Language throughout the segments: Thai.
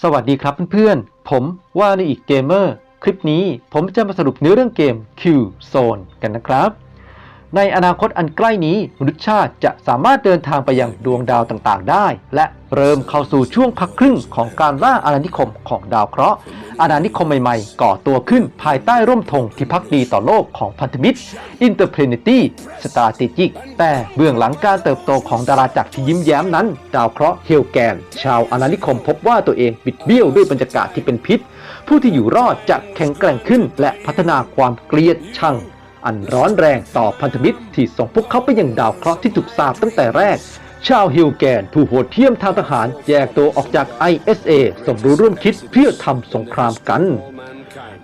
สวัสดีครับเพื่อนๆ ผมว่าในอีกเกมเมอร์ คลิปนี้ผมจะมาสรุปเนื้อเรื่องเกม Q Zone กันนะครับ ในอนาคตอันใกล้นี้มนุษยชาติจะสามารถเดินทางไปยังดวงดาวต่างๆ ได้ และเริ่มเข้าสู่ช่วงพักครึ่งของการล่าอาณานิคมของดาวเคราะห์อาณานิคมใหม่ๆ ก่อตัวขึ้นภายใต้ร่มธงที่พักดีต่อโลกของพันธมิตร Interplanety Strategic แต่เบื้องหลังการเติบโตของดาราจักรที่ยิ้มแย้มนั้น ดาวเคราะห์เฮลแกน ชาวอาณานิคมพบว่าตัวเองบิดเบี้ยวด้วยบรรยากาศที่เป็นพิษ ผู้ที่อยู่รอดจะแข็งแกร่งขึ้นและพัฒนาความเกลียดชัง อันร้อนแรงต่อพันธมิตรที่ส่งพวกเขาไปยังดาวเคราะห์ที่ถูกสาปตั้งแต่แรก ชาวฮิลแกนผู้โหดเหี้ยมทางทหารแยกตัวออกจาก ISA สมรู้ร่วมคิดเพื่อทำสงครามกัน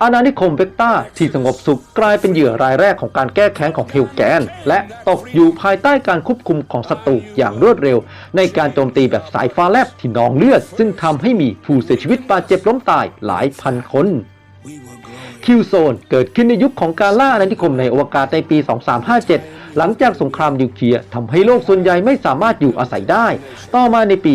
อาณานิคมเวกตาที่สงบสุขกลายเป็นเหยื่อรายแรกของการแก้แค้นของฮิลแกน และตกอยู่ภายใต้การควบคุมของศัตรูอย่างรวดเร็ว ในการโจมตีแบบสายฟ้าแลบที่นองเลือด ซึ่งทำให้มีผู้เสียชีวิตบาดเจ็บล้มตายหลายพันคน คิวโซนเกิดขึ้นในยุคของการล่าอาณานิคมในอวกาศในปี 2357 หลังจากสงครามนิวเคลียร์ทำให้โลกส่วนใหญ่ไม่สามารถอยู่อาศัยได้ ต่อมาในปี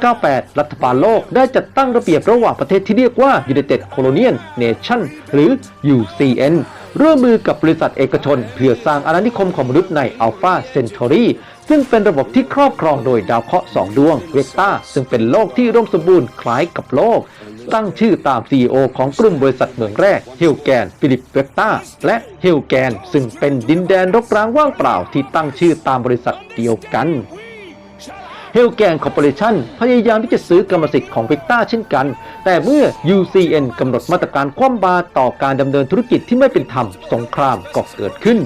2598 รัฐบาลโลกได้จัดตั้งระเบียบระหว่างประเทศที่เรียกว่า United Colonial Nation หรือ UCN ร่วมมือกับบริษัทเอกชน เพื่อสร้างอาณานิคมของมนุษย์ใน Alpha Centauri ซึ่งเป็นระบบที่ครอบครองโดยดาวเคราะห์สองดวงเวกตาซึ่งเป็นโลกที่ร่มสมบูรณ์คล้ายกับโลก ตั้งชื่อตาม CEO ของกลุ่มบริษัทเหมืองแร่เฮลแกนฟิลิปเวกตาและเฮลแกนซึ่งเป็นดินแดนรกร้างว่างเปล่าที่ตั้งชื่อตามบริษัทเดียวกันเฮลแกนคอร์ปอเรชั่นพยายามที่จะซื้อกรรมสิทธิ์ของเวกตาเช่นกัน แต่เมื่อ UCN กำหนดมาตรการคว่ำบาตรต่อการดำเนินธุรกิจที่ไม่เป็นธรรม สงครามก็เกิดขึ้น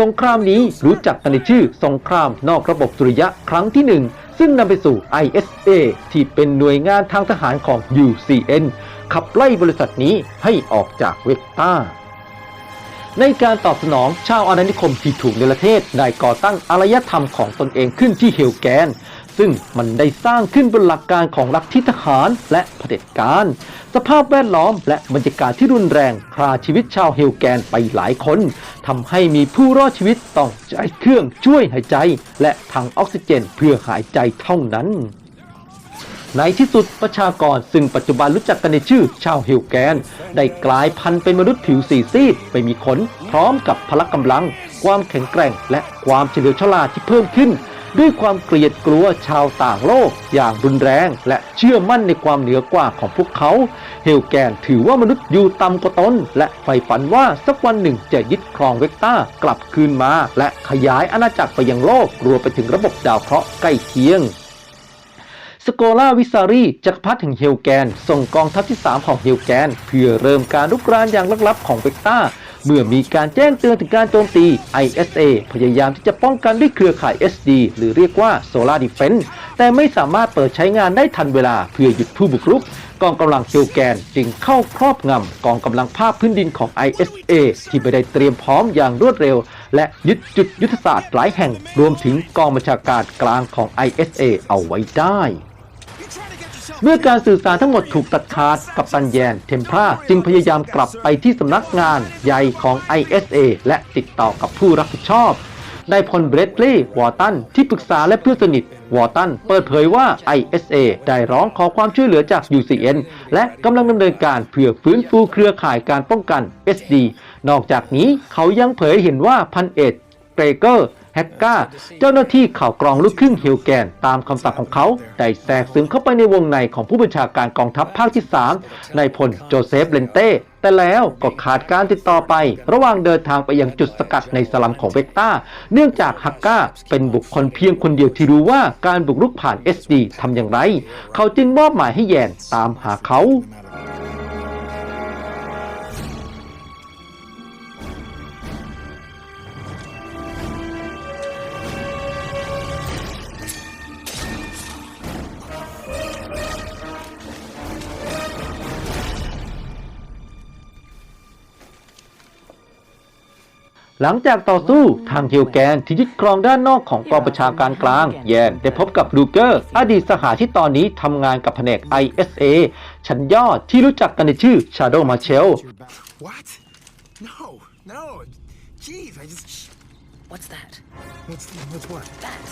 สงครามนี้รู้จักกันในชื่อสงครามนอกระบบสุริยะครั้งที่หนึ่งซึ่งนำไปสู่ ISA ที่เป็นหน่วยงานทางทหารของ UCN ขับไล่บริษัทนี้ให้ออกจากเวกตาในการตอบสนองชาวอาณานิคมที่ถูกเนรเทศได้ก่อตั้งอารยธรรมของตนเองขึ้นที่เฮลแกน ซึ่งมันได้สร้างขึ้นบนหลักการของลัทธิทหารและเผด็จการ สภาพแวดล้อมและบรรยากาศที่รุนแรงคราชีวิตชาวเฮลแกนไปหลายคนทำให้มีผู้รอดชีวิตต้องใช้เครื่องช่วยหายใจ และถังออกซิเจนเพื่อหายใจเท่านั้นในที่สุดประชากรซึ่งปัจจุบันรู้จักกันในชื่อชาวเฮลแกน ได้กลายพันธุ์เป็นมนุษย์ผิวสีซีดไม่มีขน พร้อมกับพละกำลัง ความแข็งแกร่ง และความเฉลียวฉลาดที่เพิ่มขึ้น ด้วยความเกลียดกลัวชาวต่างโลกอย่างรุนแรง และเชื่อมั่นในความเหนือกว่าของพวกเขา เฮลแกนถือว่ามนุษย์อยู่ต่ำกว่าตน และใฝ่ฝันว่าสักวันหนึ่งจะยึดครองเวกตากลับคืนมา และขยายอาณาจักรไปยังโลกรวมไปถึงระบบดาวเคราะห์ใกล้เคียงสโกลาวิซารีจักรพรรดิแห่งเฮลแกน ส่งกองทัพที่ 3 ของเฮลแกน เพื่อเริ่มการรุกรานอย่างลับๆของเวกตา เมื่อมีการแจ้งเตือนถึงการโจมตี ISA พยายามที่จะป้องกันด้วยเครือข่าย SD หรือเรียกว่า Solar Defense แต่ไม่สามารถเปิดใช้งานได้ทันเวลาเพื่อหยุดผู้บุกรุก กองกำลังเฮลแกนจึงเข้าครอบงำกองกำลังภาคพื้นดินของ ISA ที่ไม่ได้เตรียมพร้อมอย่างรวดเร็ว และยึดจุดยุทธศาสตร์หลายแห่ง รวมถึงกองบัญชาการกลางของ ISA เอาไว้ได้ เมื่อการสื่อสารทั้งหมดถูกตัดขาดกับตันแยนเทมพราจึงพยายามกลับไปที่สำนักงานใหญ่ของ ISA และติดต่อกับผู้รับผิดชอบนายพลเบรดลีย์วอร์ตันที่ปรึกษาและเพื่อนสนิท วอร์ตันเปิดเผยว่า ISA ได้ร้องขอความช่วยเหลือจาก UCN และกำลังดำเนินการเพื่อฟื้นฟูเครือข่ายการป้องกัน SD นอกจากนี้เขายังเผยเห็นว่าพันเอกเกรเกอร์ แฮกกาเจ้าหน้าที่ข่าวกรองลูกครึ่งเฮลแกนตามคำสั่งของเขาได้แทรกซึมเข้าไปในวงในของผู้บัญชาการกองทัพภาคที่ 3 ในพลโจเซฟเลนเต้แต่แล้วก็ขาดการติดต่อไป ระหว่างเดินทางไปยังจุดสกัดในสลัมของเวกตาเนื่องจากฮักกาเป็นบุคคลเพียงคนเดียวที่รู้ว่าการบุกรุกผ่าน SD ทำอย่างไร เขาจึงมอบหมายให้แยนตามหาเขา หลังจากต่อสู้ทางเฮลแกนที่ยึดครองด้านนอกของกองประชาการกลาง แยนได้พบกับลูเกอร์ อดีตสหายที่ตอนนี้ทำงานกับแผนก ISA ชั้นยอดที่รู้จักกันในชื่อ Shadow Marshall What? No, no. Jeez, I just. What's that? What's what's what? That.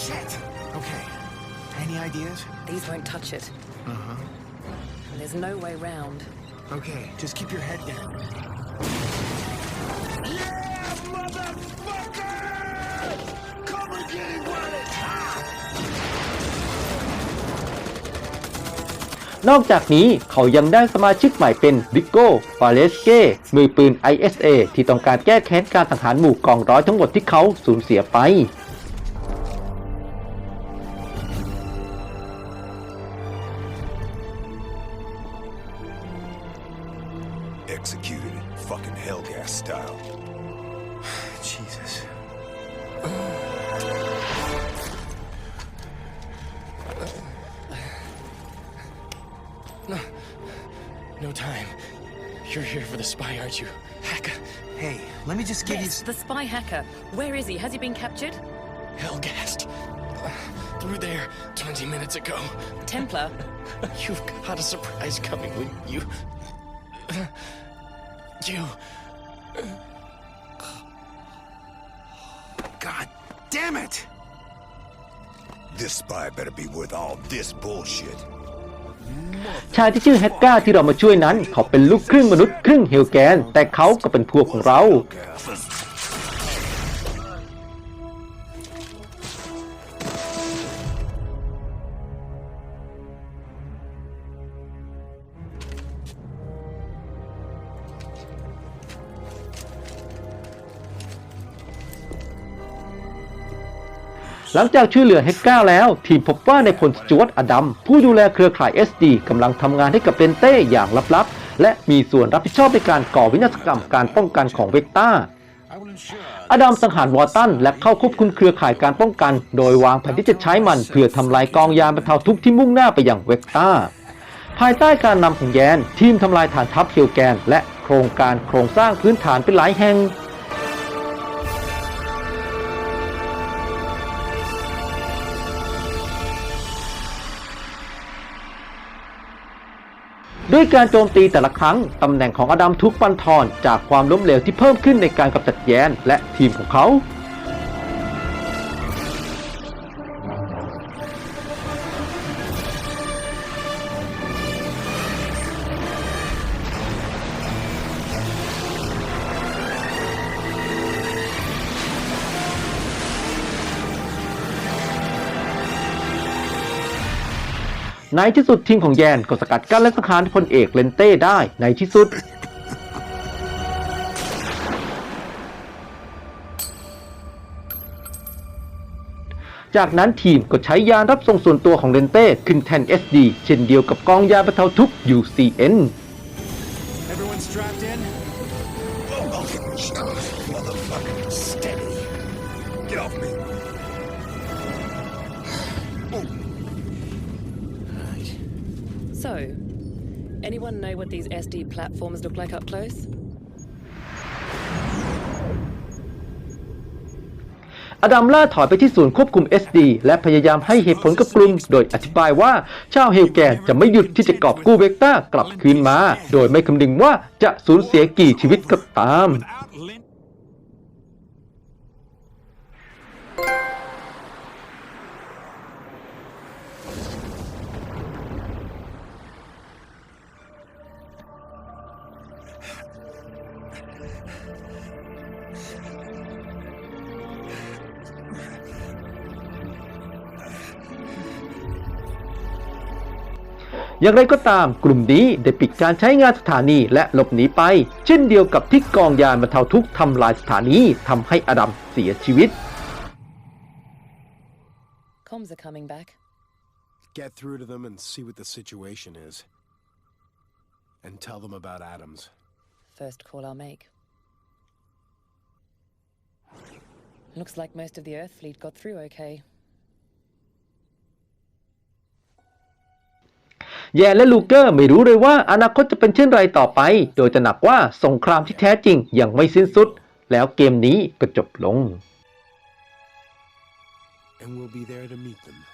Shit. Okay. Any ideas? These won't touch it. Uh huh. And there's no way round. Okay, just keep your head down. Yeah, motherfucker! Cover gang while it's hot! นอกจากนี้เขายังได้สมาชิกใหม่เป็นริโก้ฟาเลสเก้มือปืน ISA ที่ต้องการแก้แค้นการสังหารหมู่กองร้อยทั้งหมดที่เขาสูญเสียไป No time. You're here for the spy, aren't you? Hacker. Hey, let me just give Yes, you. the spy hacker. Where is he? Has he been captured? Hellgast. Through there 20 minutes ago. Templar? You've got a surprise coming when you. You. God damn it! This spy better be worth all this bullshit. ชายที่ชื่อแฮกก้าที่เรามาช่วยนั้น เขาเป็นลูกครึ่งมนุษย์ครึ่งเฮลแกน แต่เขาก็เป็นพวกของเรา หลังจากช่วยเหลือเฮกก้าแล้ว ทีมพบว่าในพลสจวตอดัม ผู้ดูแลเครือข่าย SD กำลังทำงานให้กับเรนเต้อย่างลับๆ และมีส่วนรับผิดชอบในการก่อวินาศกรรมการป้องกันของเวกต้าอดัมสังหารวอร์ตัน และเข้าควบคุมเครือข่ายการป้องกัน โดยวางแผนที่จะใช้มันเพื่อทำลายกองยานบรรเทาทุกข์ที่มุ่งหน้าไปยังเวกต้า ภายใต้การนำของแยน ทีมทำลายฐานทัพเฮลแกน และโครงการโครงสร้างพื้นฐานเป็นหลายแห่ง ด้วยการโจมตีแต่ละครั้ง ตำแหน่งของอดัมทุกปันทอนจากความล้มเหลวที่เพิ่มขึ้นในการกำจัดแยนและทีมของเขา ในที่สุดทีมของแยนก็สกัดกั้นและสังหารพลเอกเลนเต้ได้ในที่สุด จากนั้นทีมก็ใช้ยานรับส่งส่วนตัวของเลนเต้ขึ้นแทน SD เช่นเดียวกับกองยาบรรเทาทุกข์ UCN Everyone strapped in? So, anyone know what these SD platforms look like up close? อดัมล่าถอยไปที่ศูนย์ควบคุม SD และพยายามให้เหตุผลกับกลุ่ม โดยอธิบายว่าชาวเฮลแกนจะไม่หยุดที่จะกอบกู้เวกต้ากลับคืนมา โดยไม่คำนึงว่าจะสูญเสียกี่ชีวิตก็ตาม อย่างไรก็ตามกลุ่มนี้ได้ปิดการใช้งานสถานีและหลบหนีไป เช่นเดียวกับที่กองยานบรรเทาทุกข์ทำลายสถานีทำให้อดัมเสียชีวิต Comms are coming back. Get through to them and see what the situation is. And tell them about Adams. First call I'll make. Looks like most of the Earth fleet got through okay. แย่และลูเกอร์ไม่รู้เลยว่าอนาคตจะเป็นเช่นไรต่อไป โดยจะหนักว่าสงครามที่แท้จริงยังไม่สิ้นสุด แล้วเกมนี้ก็จบลง And we'll be there to meet them.